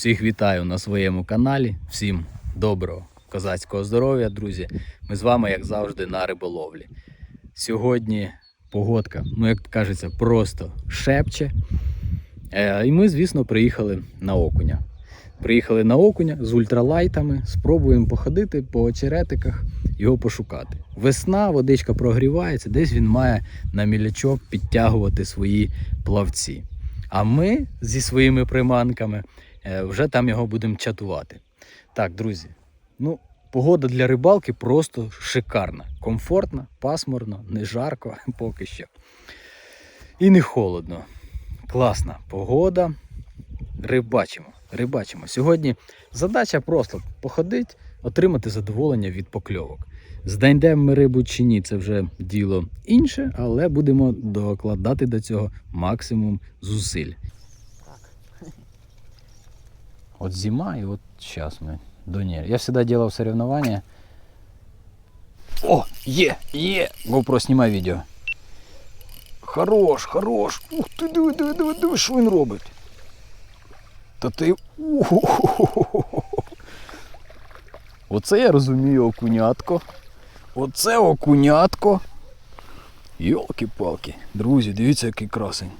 Всіх вітаю на своєму каналі. Всім доброго козацького здоров'я, друзі. Ми з вами, як завжди, на риболовлі. Сьогодні погодка, ну як кажеться, просто шепче. Е, і ми, звісно, приїхали на окуня. Приїхали на окуня з ультралайтами, спробуємо походити по очеретиках, його пошукати. Весна, водичка прогрівається, десь він має на мілячок підтягувати свої плавці. А ми зі своїми приманками вже там його будемо чатувати. Так, друзі, ну, погода для рибалки просто шикарна. Комфортна, пасмурно, не жарко поки що. І не холодно. Класна погода. Рибачимо, рибачимо. Сьогодні задача просто походити, отримати задоволення від покльовок. Знайдемо ми рибу чи ні, це вже діло інше, але будемо докладати до цього максимум зусиль. От зима, и вот сейчас мы до нее. Я всегда делал соревнования. О, е, е! GoPro, снимай відео. Хорош, хорош. Ух ти, диви, диви, диви, диви, що він робить. Та ти. Оце я розумію окунятко. Оце окунятко. Йолки-палки. Друзі, дивіться, який красень.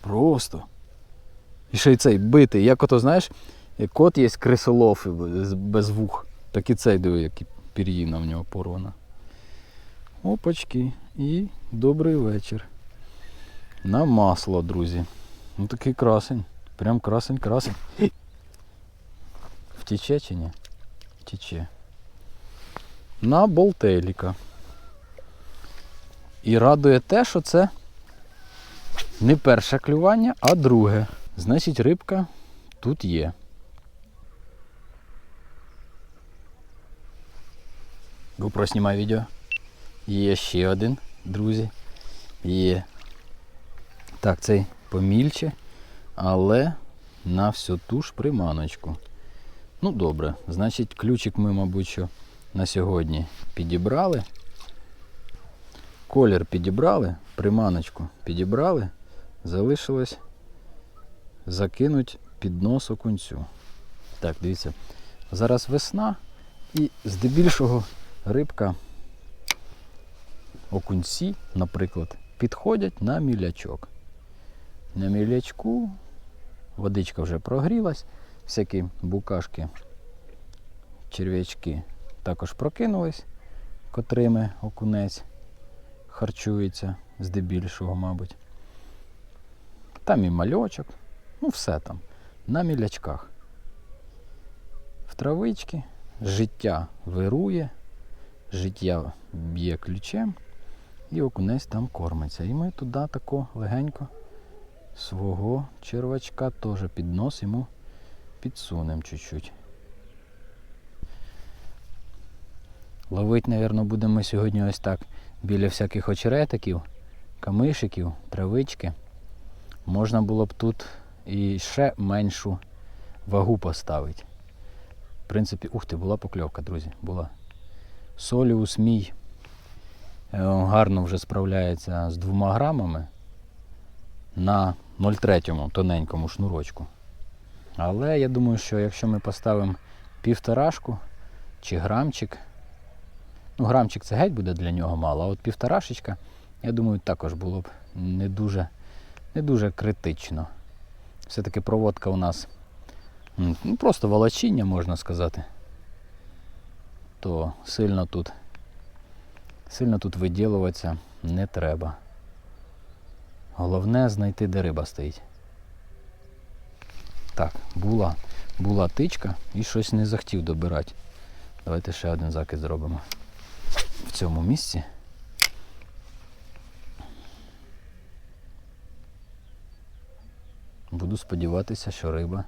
Просто. І ще й цей битий. Як ото, знаєш, як кот є крисолов без- вух. Так і цей диви, які пір'їна в нього порвана. Опачки. І добрий вечір. На масло, друзі. Ну такий красень. Прям красень, красень. Втече чи ні? Втече. На болтеліка. І радує те, що це не перше клювання, а друге. Значить, рибка тут є. GoPro знімай відео. Є ще один, друзі. Є. Так, цей помільче, але на всю ту ж приманочку. Ну, добре, значить, ключик ми, мабуть, що на сьогодні підібрали. Колір підібрали, приманочку підібрали, залишилось закинуть під нос окунцю. Так, дивіться, зараз весна і здебільшого рибка, окунці, наприклад, підходять на мілячок. На мілячку водичка вже прогрілась, всякі букашки, черв'ячки також прокинулись, котрими окунець харчується здебільшого, мабуть. Там і мальочок, ну все там, на мілячках. В травички життя вирує, життя б'є ключем, і окунець там кормиться. І ми туди тако легенько свого червачка теж під нос йому підсунемо чуть-чуть. Ловить, мабуть, будемо сьогодні ось так біля всяких очеретиків, камишиків, травички. Можна було б тут і ще меншу вагу поставити. В принципі, ух ти, була покльовка, друзі, була. Соліус мій е, гарно вже справляється з двома грамами на 0,3 тоненькому шнурочку. Але я думаю, що якщо ми поставимо півторашку чи грамчик, ну грамчик це геть буде для нього мало, а от півторашечка, я думаю, також було б не дуже, не дуже критично. Все-таки проводка у нас ну, просто волочіння, можна сказати. То сильно тут, сильно тут виділуватися не треба. Головне знайти, де риба стоїть. Так, була, була тичка і щось не захотів добирати. Давайте ще один закид зробимо в цьому місці. Буду сподіватися, що риба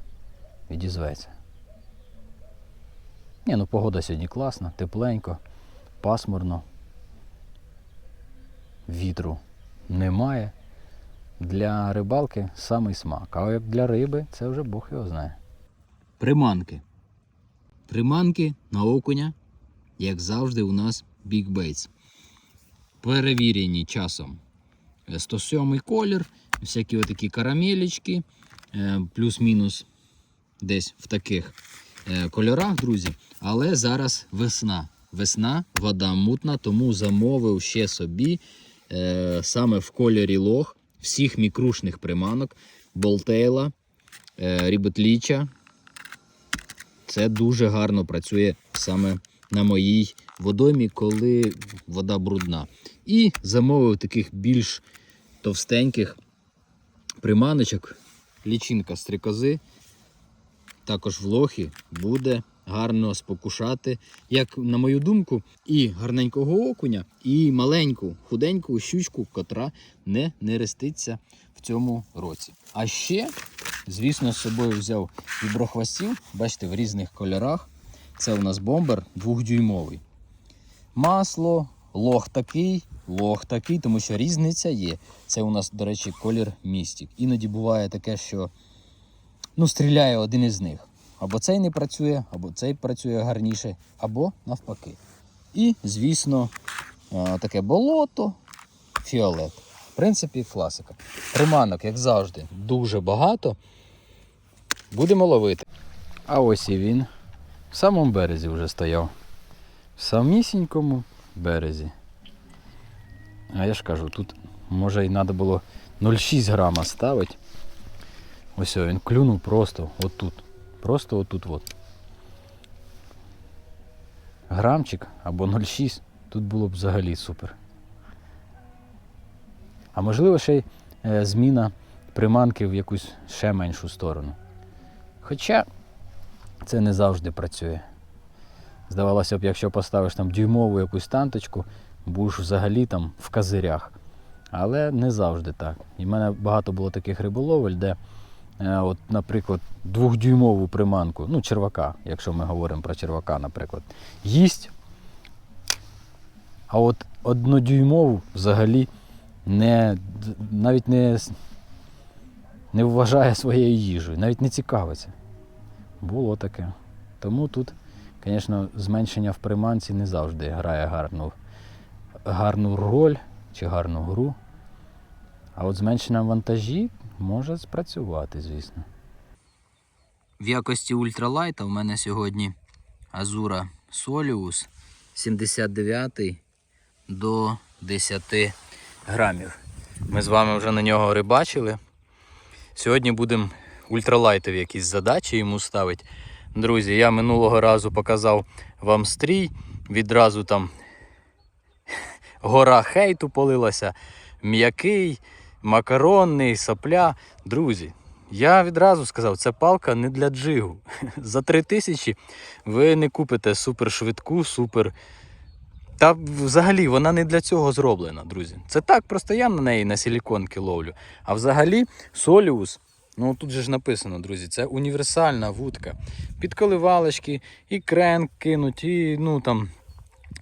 відізветься. Ні, ну погода сьогодні класна, тепленько, пасмурно. Вітру немає. Для рибалки самий смак. А як для риби, це вже Бог його знає. Приманки. Приманки на окуня, як завжди, у нас Big Baits. Перевірені часом. Е, 107 колір, всякі отакі карамелечки, е, плюс-мінус десь в таких е, кольорах, друзі. Але зараз весна. Весна, вода мутна, тому замовив ще собі е, саме в кольорі лох всіх мікрушних приманок, болтейла, е, ріботліча. Це дуже гарно працює саме на моїй водоймі, коли вода брудна. І замовив таких більш товстеньких приманочок. Лічинка стрікози, також в лохі буде гарно спокушати, як на мою думку, і гарненького окуня, і маленьку худеньку щучку, котра не нереститься в цьому році. А ще, звісно, з собою взяв віброхвостів, бачите, в різних кольорах. Це у нас бомбер двохдюймовий. Масло, лох такий, лох такий, тому що різниця є. Це у нас, до речі, колір містік. Іноді буває таке, що ну, стріляє один із них. Або цей не працює, або цей працює гарніше, або навпаки. І, звісно, таке болото, фіолет. В принципі, класика. Приманок, як завжди, дуже багато. Будемо ловити. А ось і він. В самому березі вже стояв. В самісінькому березі. А я ж кажу, тут може й треба було 0,6 грама ставити. Ось він клюнув просто отут. Просто отут от. Грамчик або 0,6 тут було б взагалі супер. А можливо ще й е, зміна приманки в якусь ще меншу сторону. Хоча це не завжди працює. Здавалося б, якщо поставиш там дюймову якусь танточку, будеш взагалі там в козирях. Але не завжди так. І в мене багато було таких риболовель, де, от, наприклад, двохдюймову приманку, ну, червака, якщо ми говоримо про червака, наприклад, їсть. А от однодюймову взагалі не, навіть не, не вважає своєю їжею, навіть не цікавиться. Було таке. Тому тут, звісно, зменшення в приманці не завжди грає гарну, гарну роль чи гарну гру. А от зменшення вантажі може спрацювати, звісно. В якості ультралайта в мене сьогодні Азура Соліус 79 до 10 грамів. Ми з вами вже на нього рибачили. Сьогодні будемо ультралайтові якісь задачі йому ставити. Друзі, я минулого разу показав вам стрій. Відразу там гора хейту полилася. М'який, макаронний, сопля. Друзі, я відразу сказав, це палка не для джигу. За 3 тисячі ви не купите супершвидку, супер. Та взагалі вона не для цього зроблена, друзі. Це так, просто я на неї на силіконки ловлю. А взагалі Соліус, ну тут же ж написано, друзі, це універсальна вудка. Під коливалочки, і крен кинуть, і ну там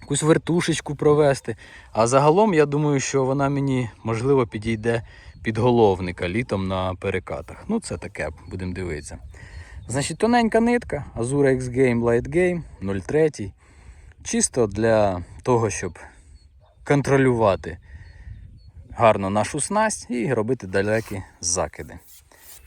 якусь вертушечку провести. А загалом я думаю, що вона мені можливо підійде під головника літом на перекатах. Ну, це таке, будемо дивитися. Значить, тоненька нитка, Azura X Game Light Game 03. Чисто для того, щоб контролювати гарно нашу снасть і робити далекі закиди.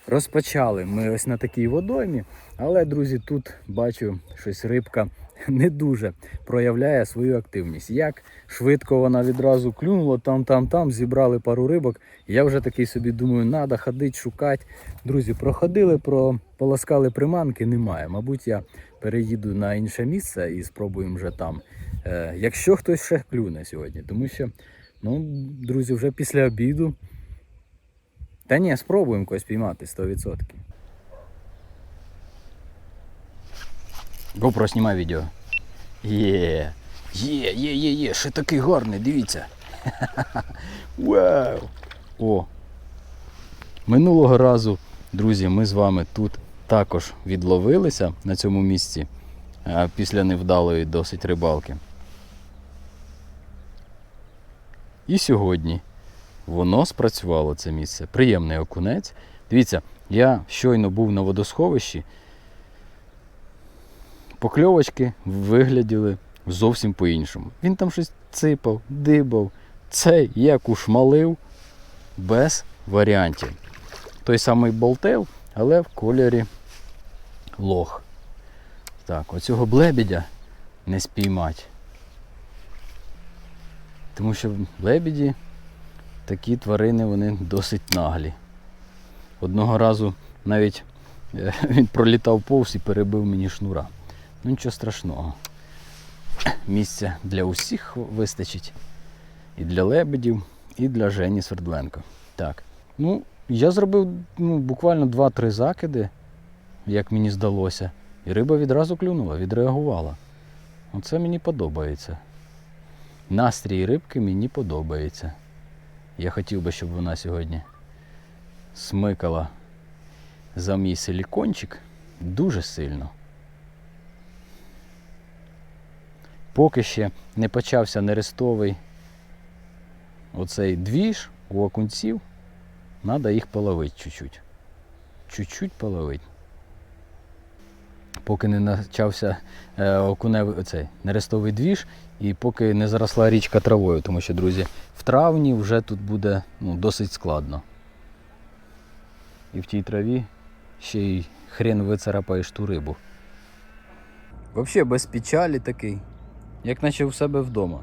Розпочали ми ось на такій водоймі, але, друзі, тут бачу, щось рибка не дуже проявляє свою активність. Як швидко вона відразу клюнула, там, там, там, зібрали пару рибок. Я вже такий собі думаю, треба ходити, шукати. Друзі, проходили, про полоскали приманки, немає. Мабуть, я переїду на інше місце і спробуємо вже там. Е, якщо хтось ще клюне сьогодні, тому що, ну, друзі, вже після обіду. Та ні, спробуємо когось піймати 100%. GoPro, знімай відео. Є, є, є, є, є, ще такий гарний, дивіться. Вау! О! Минулого разу, друзі, ми з вами тут також відловилися на цьому місці після невдалої досить рибалки. І сьогодні воно спрацювало це місце. Приємний окунець. Дивіться, я щойно був на водосховищі. Покльовочки вигляділи зовсім по-іншому. Він там щось ципав, дибав. Цей як ушмалив без варіантів. Той самий болтел, але в кольорі лох. Так, оцього блебедя не спіймати. Тому що лебеді такі тварини вони досить наглі. Одного разу навіть е, він пролітав повз і перебив мені шнура. Ну нічого страшного. Місця для усіх вистачить. І для лебедів, і для Жені Свердленко. Так. Ну, я зробив ну, буквально 2-3 закиди, як мені здалося. І риба відразу клюнула, відреагувала. Оце мені подобається. Настрій рибки мені подобається. Я хотів би, щоб вона сьогодні смикала за мій силікончик дуже сильно. Поки ще не почався нерестовий оцей двіж у окунців, треба їх половити чуть-чуть. Чуть-чуть половити. Поки не почався е, окуневий оцей нерестовий двіж, і поки не заросла річка травою, тому що, друзі, в травні вже тут буде ну, досить складно. І в тій траві ще й хрен вицарапаєш ту рибу. Взагалі без печалі такий, як наче у себе вдома.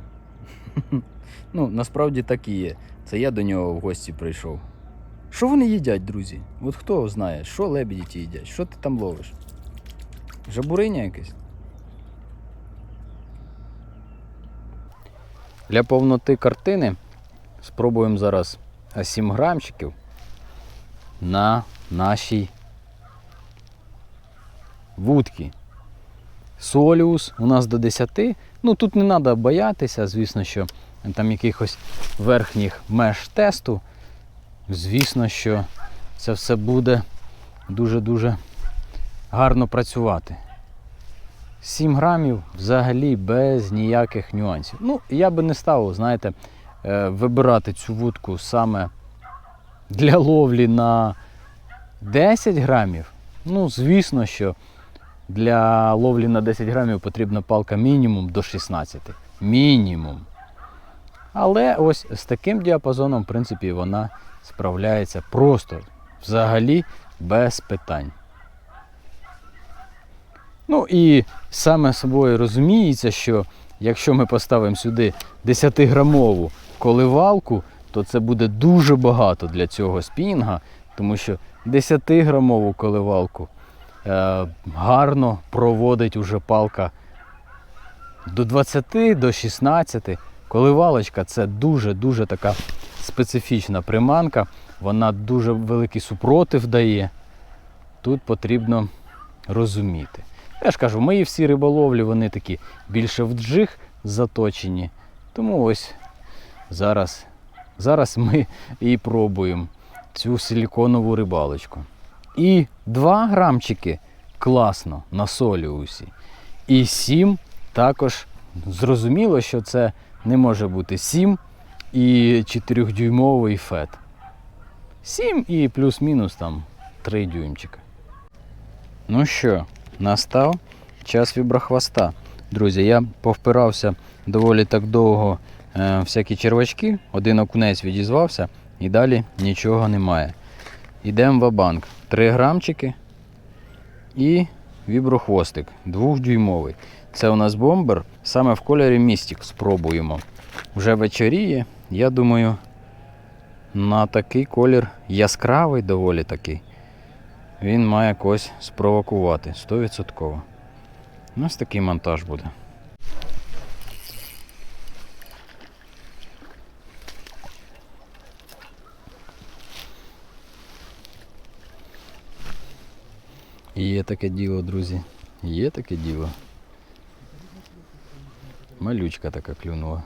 ну, насправді так і є. Це я до нього в гості прийшов. Що вони їдять, друзі? От хто знає, що лебеді ті їдять? Що ти там ловиш? Жабуриня якесь? Для повноти картини спробуємо зараз 7 грамчиків на нашій вудці. Соліус у нас до 10. Ну тут не треба боятися, звісно, що там якихось верхніх меж тесту. Звісно, що це все буде дуже-дуже гарно працювати. 7 грамів взагалі без ніяких нюансів. Ну, я би не став, знаєте, е, вибирати цю вудку саме для ловлі на 10 грамів. Ну, звісно, що для ловлі на 10 грамів потрібна палка мінімум до 16. Мінімум. Але ось з таким діапазоном, в принципі, вона справляється просто взагалі без питань. Ну і саме собою розуміється, що якщо ми поставимо сюди 10-грамову коливалку, то це буде дуже багато для цього спінінга, тому що 10-грамову коливалку гарно проводить уже палка до 20, до 16. Коливалочка це дуже-дуже така специфічна приманка, вона дуже великий супротив дає. Тут потрібно розуміти. Я ж кажу, мої всі риболовлі, вони такі більше в джиг заточені. Тому ось зараз, зараз ми і пробуємо цю силіконову рибалочку. І 2 грамчики класно на соліусі. І 7 також зрозуміло, що це не може бути 7 і 4-дюймовий фет. 7 і плюс-мінус там 3 дюймчика. Ну що, настав час віброхвоста. Друзі, я повпирався доволі так довго е, всякі червачки, один окунець відізвався і далі нічого немає. Йдемо в банк 3 грамчики і віброхвостик двохдюймовий. Це у нас бомбер, саме в кольорі містик спробуємо. Вже вечоріє, я думаю, на такий колір яскравий доволі такий. Він має когось спровокувати 100%. У Ось такий монтаж буде. Є таке діло, друзі. Є таке діло. Малючка така клюнула.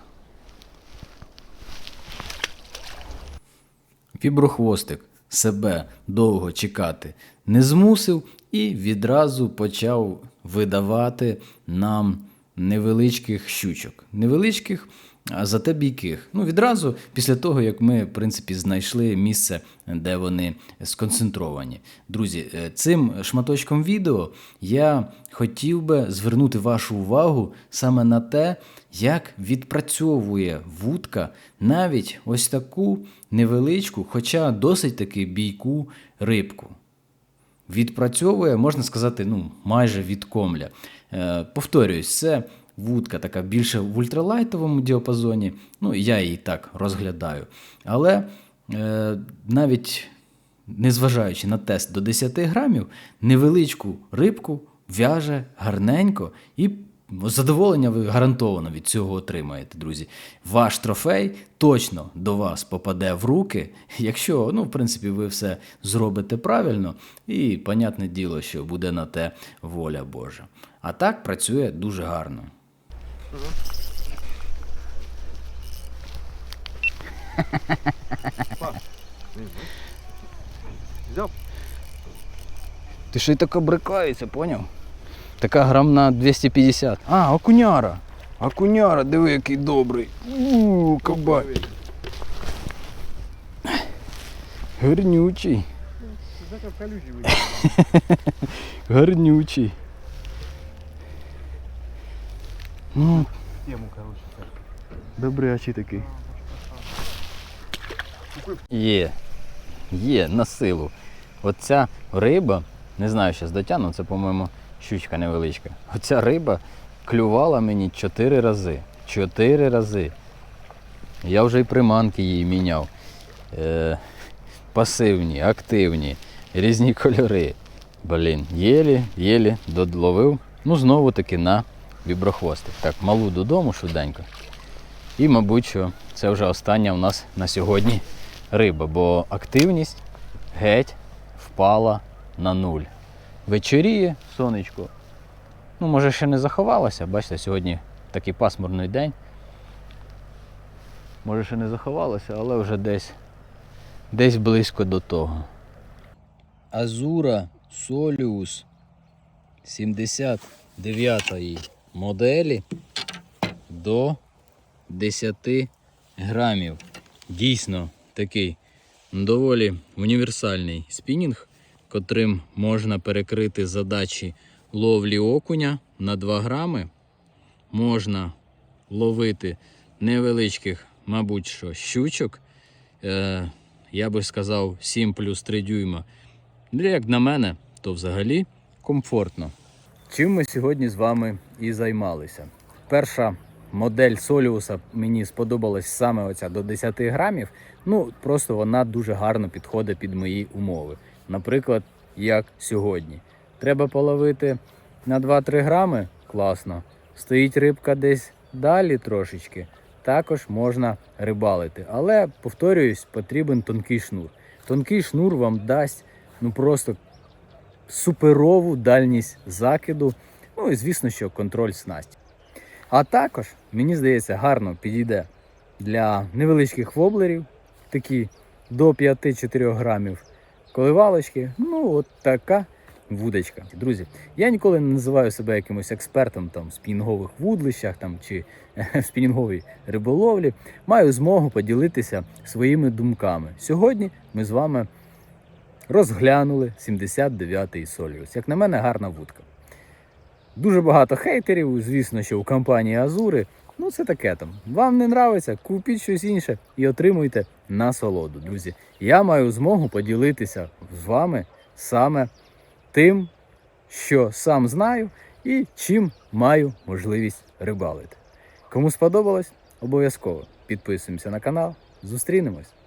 Фіброхвостик себе довго чекати не змусив і відразу почав видавати нам невеличких щучок. Невеличких, а зате бійких. Ну, відразу після того, як ми, в принципі, знайшли місце, де вони сконцентровані. Друзі, е, цим шматочком відео я хотів би звернути вашу увагу саме на те, як відпрацьовує вудка навіть ось таку невеличку, хоча досить таки бійку рибку. Відпрацьовує, можна сказати, ну, майже від комля. Е, повторююсь, це вудка така більше в ультралайтовому діапазоні. Ну, я її так розглядаю. Але е, навіть незважаючи на тест до 10 грамів, невеличку рибку в'яже гарненько і задоволення ви гарантовано від цього отримаєте, друзі. Ваш трофей точно до вас попаде в руки, якщо, ну, в принципі, ви все зробите правильно, і, понятне діло, що буде на те воля Божа. А так працює дуже гарно. Взяв? Ти що й так обрикається, поняв? Така грам на 250. А, окуняра. Окуняра, диви, який добрий. Ууу, кабай. Гарнючий. Гарнючий. Ну, Тему, коротше, так. добрячий такий. Є. Є, на силу. Оця риба, не знаю, зараз дотягну, це, по-моєму, щучка невеличка. Оця риба клювала мені чотири рази. Чотири рази. Я вже і приманки їй міняв. Е, пасивні, активні, різні кольори. Блін, єлі, єлі додловив. Ну, знову таки на віброхвостик. Так, малу додому швиденько. І, мабуть, що це вже остання у нас на сьогодні риба, бо активність геть впала на нуль. Вечоріє сонечко. Ну, може, ще не заховалося. Бачите, сьогодні такий пасмурний день. Може, ще не заховалося, але вже десь, десь близько до того. Азура Соліус 79-ї моделі до 10 грамів. Дійсно такий доволі універсальний спінінг, котрим можна перекрити задачі ловлі окуня на 2 грами. Можна ловити невеличких, мабуть, що щучок. Е, я би сказав 7 плюс 3 дюйма. Ну, Як на мене, то взагалі комфортно. Чим ми сьогодні з вами і займалися. Перша модель Соліуса мені сподобалась саме оця до 10 грамів. Ну, просто вона дуже гарно підходить під мої умови. Наприклад, як сьогодні. Треба половити на 2-3 грами класно. Стоїть рибка десь далі трошечки. Також можна рибалити. Але, повторююсь, потрібен тонкий шнур. Тонкий шнур вам дасть ну просто суперову дальність закиду. Ну і звісно, що контроль снасті. А також, мені здається, гарно підійде для невеличких воблерів, такі до 5-4 грамів коливалочки. Ну, от така вудочка. Друзі, я ніколи не називаю себе якимось експертом там, в спінінгових вудлищах там, чи в спінінговій риболовлі. Маю змогу поділитися своїми думками. Сьогодні ми з вами розглянули 79-й Соліус. Як на мене, гарна вудка. Дуже багато хейтерів, звісно, що у компанії Азури. Ну, це таке там. Вам не нравиться, купіть щось інше і отримуйте насолоду, друзі. Я маю змогу поділитися з вами саме тим, що сам знаю і чим маю можливість рибалити. Кому сподобалось, обов'язково підписуємося на канал. Зустрінемось.